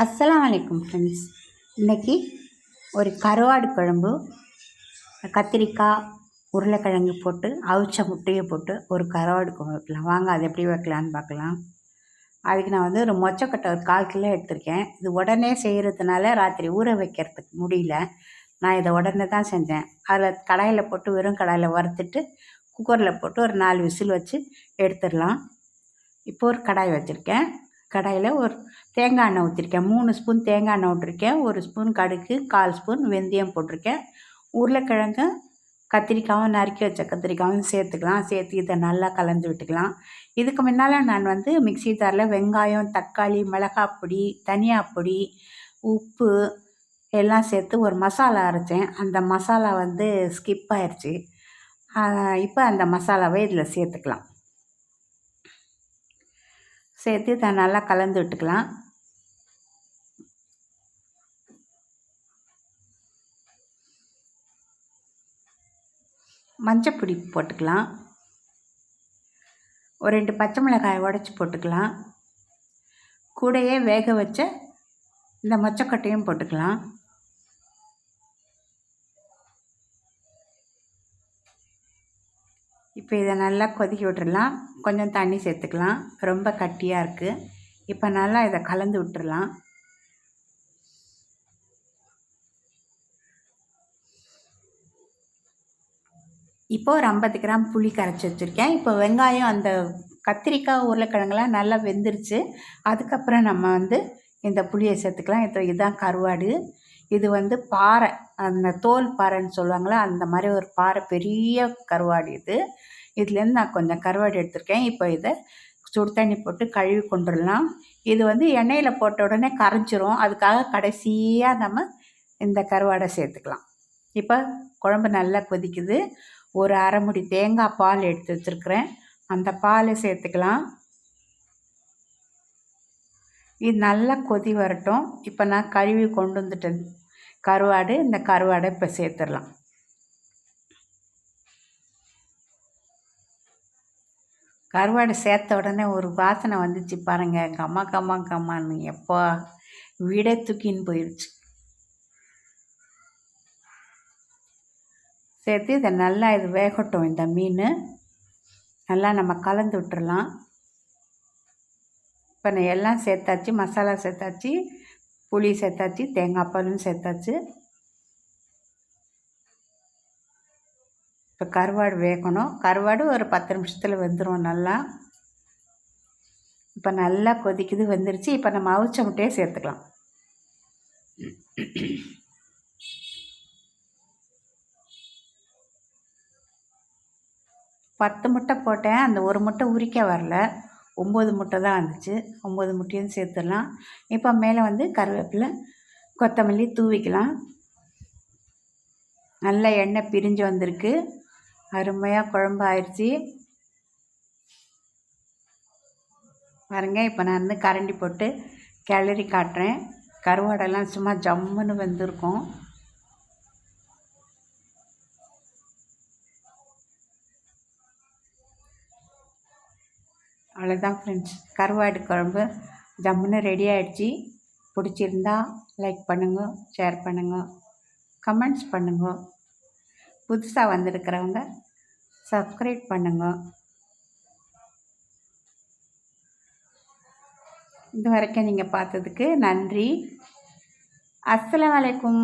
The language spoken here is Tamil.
அஸ்லாம் வலைக்கும் ஃப்ரெண்ட்ஸ் இன்றைக்கி ஒரு கருவாடு குழம்பு கத்திரிக்காய் உருளைக்கிழங்கு போட்டு அவிச்ச முட்டையை போட்டு ஒரு கருவாடு குழம்பு வைக்கலாம். வாங்க அது எப்படி வைக்கலான்னு பார்க்கலாம். அதுக்கு நான் வந்து ஒரு மொச்சக்கட்டை ஒரு கால் கிலோ எடுத்திருக்கேன். இது உடனே செய்கிறதுனால ராத்திரி ஊற வைக்கிறதுக்கு முடியல. நான் இதை உடனே தான் செஞ்சேன். அதில் கடாயில் போட்டு வெறும் கடாயில் வறுத்துட்டு குக்கரில் போட்டு ஒரு நாலு விசில் வச்சு எடுத்துடலாம். இப்போ ஒரு கடாய் வச்சுருக்கேன். கடாயில் ஒரு தேங்காய் எண்ணெய் ஊற்றிருக்கேன் மூணு ஸ்பூன் தேங்காய் எண்ணெய் விட்டுருக்கேன் ஒரு ஸ்பூன் கடுகு கால் ஸ்பூன் வெந்தயம் போட்டிருக்கேன். உருளைக்கிழங்கு கத்திரிக்காயும் நறுக்கி வச்ச கத்திரிக்காயும் சேர்த்துக்கலாம். சேர்த்து இதை நல்லா கலந்து விட்டுக்கலாம். இதுக்கு முன்னால் நான் வந்து மிக்சி தாரில் வெங்காயம் தக்காளி மிளகாய் பொடி தனியா பொடி உப்பு எல்லாம் சேர்த்து ஒரு மசாலா அரைச்சேன். அந்த மசாலா வந்து ஸ்கிப் ஆயிடுச்சு இப்போ அந்த மசாலாவை இதில் சேர்த்துக்கலாம். சேர்த்து இதை நல்லா கலந்து விட்டுக்கலாம். மஞ்சப்பொடி போட்டுக்கலாம். ஒரு ரெண்டு பச்சை மிளகாய் உடச்சி போட்டுக்கலாம். கூடையே வேக வச்ச இந்த மொச்சக்கொட்டையும் போட்டுக்கலாம். இப்போ இதை நல்லா கொதிக்க விட்டுடலாம் கொஞ்சம் தண்ணி சேர்த்துக்கலாம். ரொம்ப கட்டியாக இருக்குது இப்போ நல்லா இதை கலந்து விட்டுடலாம் இப்போ ஒரு ஐம்பது கிராம் புளி கரைச்சி வச்சுருக்கேன். இப்போ வெங்காயம் அந்த கத்திரிக்காய் உருளைக்கிழங்குலாம் நல்லா வெந்துருச்சு. அதுக்கப்புறம் நம்ம வந்து இந்த புளியை சேர்த்துக்கலாம். இப்போ இதுதான் கருவாடு. இது வந்து பாறை. அந்த தோல் பாறைன்னு சொல்லுவாங்களே அந்த மாதிரி ஒரு பாறை பெரிய கருவாடு இது. இதுலேருந்து நான் கொஞ்சம் கருவாடு எடுத்திருக்கேன். இப்போ இதை சுடு தண்ணி போட்டு கழுவி கொண்டுடலாம். இது வந்து எண்ணெயில் போட்ட உடனே கரைஞ்சிரும். அதுக்காக கடைசியாக நம்ம இந்த கருவாடை சேர்த்துக்கலாம். இப்போ குழம்பு நல்லா கொதிக்குது. ஒரு அரை முடி தேங்காய் பால் எடுத்து வச்சுருக்குறேன். அந்த பாலை சேர்த்துக்கலாம். இது நல்லா கொதி வரட்டும். இப்போ நான் கழுவி கொண்டு வந்துட்டேன். கருவாடு இந்த கருவாடை இப்போ சேர்த்துடலாம். கருவாடு சேர்த்த உடனே ஒரு வாசனை வந்துச்சு பாருங்கள் கம்மா கம்மா கம்மான்னு எப்போ வீடே தூக்கின்னு போயிடுச்சு சேர்த்து இதை நல்லா இது வேகட்டும் இந்த மீன். நல்லா நம்ம கலந்து விட்டுறலாம். இப்போ நான் எல்லாம் சேர்த்தாச்சு மசாலா சேர்த்தாச்சு புளி சேர்த்தாச்சு தேங்காய் பாலும் சேர்த்தாச்சு. இப்போ கருவாடு வேகணும். கருவாடு ஒரு பத்து நிமிஷத்தில் வெந்துடும் நல்லா. இப்போ நல்லா கொதிக்குது வெந்துருச்சு. இப்போ நம்ம அவிச்ச முட்டையை சேர்த்துக்கலாம். பத்து முட்டை போட்டேன். அந்த ஒரு முட்டை உரிக்க வரல. ஒம்பது முட்டை தான் வந்துச்சு. ஒம்பது முட்டையும் சேர்த்துடலாம். இப்போ மேலே வந்து கருவேப்பிலை கொத்தமல்லி தூவிக்கலாம். நல்ல எண்ணெய் பிரிஞ்சு வந்திருக்கு. அருமையாக குழம்பு ஆயிடுச்சு பாருங்க இப்போ நான் வந்து கரண்டி போட்டு கிளறி காட்டுறேன். கருவாடெல்லாம் சும்மா ஜம்முன்னு வந்திருக்கும். அவ்வளோதான் ஃப்ரெண்ட்ஸ் கருவாடு குழம்பு ஜம்முன்னு ரெடி ஆகிடுச்சி பிடிச்சிருந்தா லைக் பண்ணுங்கள் ஷேர் பண்ணுங்க கமெண்ட்ஸ் பண்ணுங்க. புதுசாக வந்திருக்கிறவங்க சப்ஸ்கிரைப் பண்ணுங்க. இது வரைக்கும் நீங்கள் பார்த்ததுக்கு நன்றி. அஸ்லாம் வலைக்கும்